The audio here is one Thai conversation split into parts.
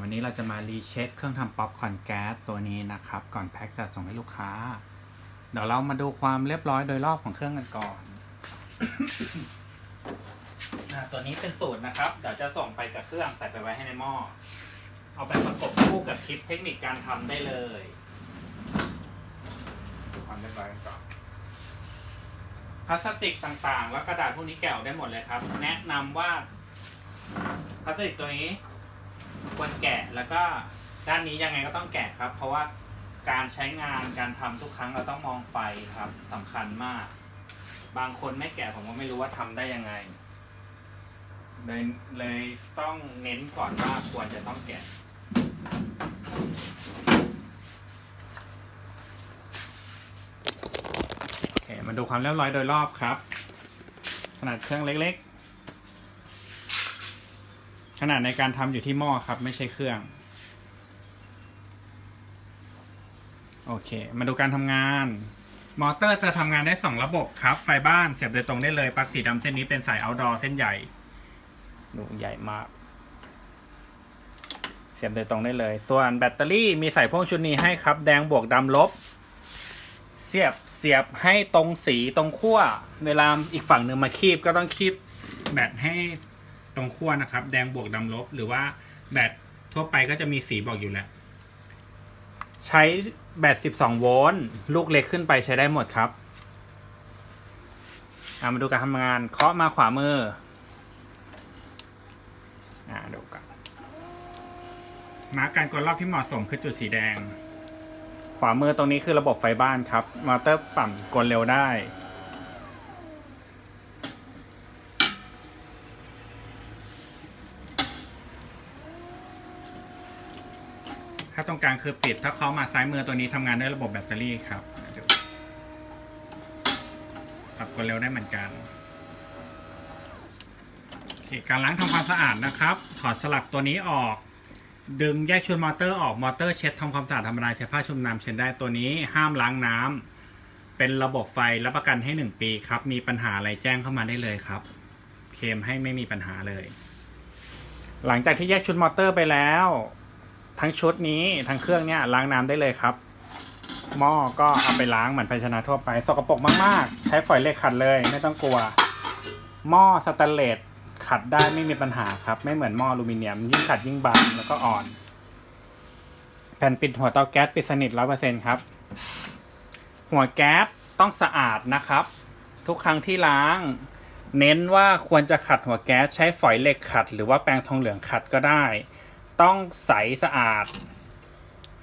วันนี้เราจะมารีเช็คเครื่องทำป๊อปคอนแก๊สตัวนี้นะครับ ก่อนแพ็คจะส่งให้ลูกค้า เดี๋ยวเรามาดูความเรียบร้อยโดยรอบของเครื่องกันก่อนอตัวนี้เป็นสูตรนะครับ เดี๋ยวจะส่งไปจากเครื่องใส่ไปไว้ให้ในหม้อ เอาไปประกบคู่กับคลิปเทคนิคการทำได้เลยความเรียบร้อยกันก่อนพลาสติกต่างๆ แล้วกระดาษพวกนี้แกะออกได้หมดเลยครับ แนะนำว่าพลาสติกตัวนี้ ควรแกะแล้วก็ด้านนี้ยังไงก็ต้องแกะครับ เพราะว่าการใช้งานการทำทุกครั้งเราต้องมองไฟครับสำคัญมาก บางคนไม่แกะผมก็ไม่รู้ว่าทำได้ยังไงเลยเลยต้องเน้นก่อนว่าควรจะต้องแกะโอเคมาดูความเรียบร้อยโดยรอบครับ ขนาดเครื่องเล็กๆ ขนาดในการทำอยู่ที่หม้อครับ ไม่ใช่เครื่อง โอเค มาดูการทำงาน มอเตอร์จะทำงานได้ 2 ระบบครับ ไฟบ้านเสียบโดยตรงได้เลยปลั๊กสีดำเส้นนี้เป็นสาย outdoor เส้นใหญ่ดูใหญ่มาก เสียบโดยตรงได้เลย ส่วนแบตเตอรี่มีใส่พ่วงชุดนี้ให้ครับ แดงบวกดำลบ เสียบเสียบให้ตรงสีตรงขั้ว เวลาอีกฝั่งหนึ่งมาคีบก็ต้องคีบแบตให้ ตรงขั้วนะครับ แดงบวกดำลบ หรือว่าแบตทั่วไปก็จะมีสีบอกอยู่แล้ว ใช้แบต 12 โวลต์ลูกเล็กขึ้นไปใช้ได้หมดครับอามาดูการทำงานเคาะมาขวามืออ่าดูกันมากการกดรอบที่เหมาะสมคือจุดสีแดง ขวามือตรงนี้คือระบบไฟบ้านครับ มอเตอร์ปั่มกลเร็วได้าตรงกลางคือปิด ถ้าเขามาซ้ายมือตัวนี้ทำงานด้วยระบบแบตเตอรี่ครับปรับกลเร็วได้เหมือนกันโอเคการล้างทำความสะอาดนะครับ ถอดสลักตัวนี้ออก ดึงแยกชุดมอเตอร์ออก มอเตอร์เช็ดทำความสะอาดธรรมดาใช้ผ้าชุบน้ำเช็ดได้ตัวนี้ ห้ามล้างน้ำ เป็นระบบไฟรับประกันให้หนึ่งปีครับ มีปัญหาอะไรแจ้งเข้ามาได้เลยครับ เคมให้ไม่มีปัญหาเลย หลังจากที่แยกชุดมอเตอร์ไปแล้ว ทั้งชุดนี้ทั้งเครื่องเนี้ยล้างน้ำได้เลยครับ หม้อก็เอาไปล้างเหมือนภาชนะทั่วไป สกปรกมากๆ ใช้ฝอยเหล็กขัดเลยไม่ต้องกลัว หม้อสแตนเลสขัดได้ไม่มีปัญหาครับ ไม่เหมือนหม้ออลูมิเนียม ยิ่งขัดยิ่งบางแล้วก็อ่อน แผ่นปิดหัวเตาแก๊สปิดสนิทร้อยเปอร์เซ็นครับ หัวแก๊สต้องสะอาดนะครับ ทุกครั้งที่ล้าง เน้นว่าควรจะขัดหัวแก๊สใช้ฝอยเหล็กขัด หรือว่าแปรงทองเหลืองขัดก็ได้ ต้องใสสะอาด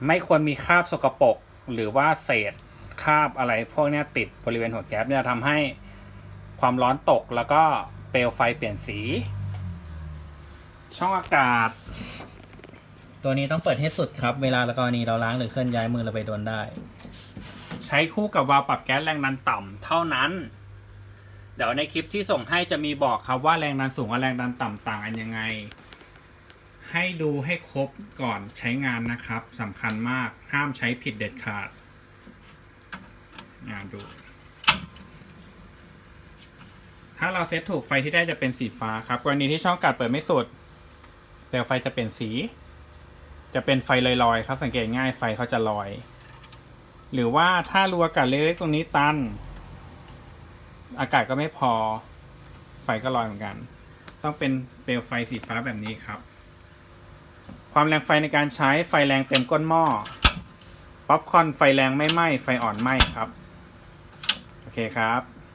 ไม่ควรมีคราบสกปรกหรือว่าเศษคราบอะไรพวกเนี้ยติดบริเวณหัวแก๊สเนี่ยทำให้ความร้อนตกแล้วก็เปลวไฟเปลี่ยนสี ช่องอากาศ ตัวนี้ต้องเปิดให้สุดครับ เวลาแล้วกรณีเราล้างหรือเคลื่อนย้ายมือเราไปโดนได้ ใช้คู่กับวาล์วปรับแก๊สแรงดันต่ำเท่านั้น เดี๋ยวในคลิปที่ส่งให้จะมีบอกครับว่าแรงดันสูงกับแรงดันต่ำต่างกันยังไง ให้ดูให้ครบก่อนใช้งานนะครับสำคัญมากห้ามใช้ผิดเด็ดขาดอ่าดู ถ้าเราเซตถูกไฟที่ได้จะเป็นสีฟ้าครับ กรณีที่ช่องกาศเปิดไม่สุดเปลวไฟจะเป็นสี จะเป็นไฟลอยๆ ครับ สังเกตง่ายไฟเขาจะลอย หรือว่าถ้ารูอากาศเล็กๆตรงนี้ตัน อากาศก็ไม่พอ ไฟก็ลอยเหมือนกัน ต้องเป็นเปลวไฟสีฟ้าแบบนี้ครับ ความแรงไฟในการใช้ไฟแรงเต็มก้นหม้อ ป๊อปคอร์นไฟแรงไม่ไหม้ไฟอ่อนไหม้ครับ โอเคครับ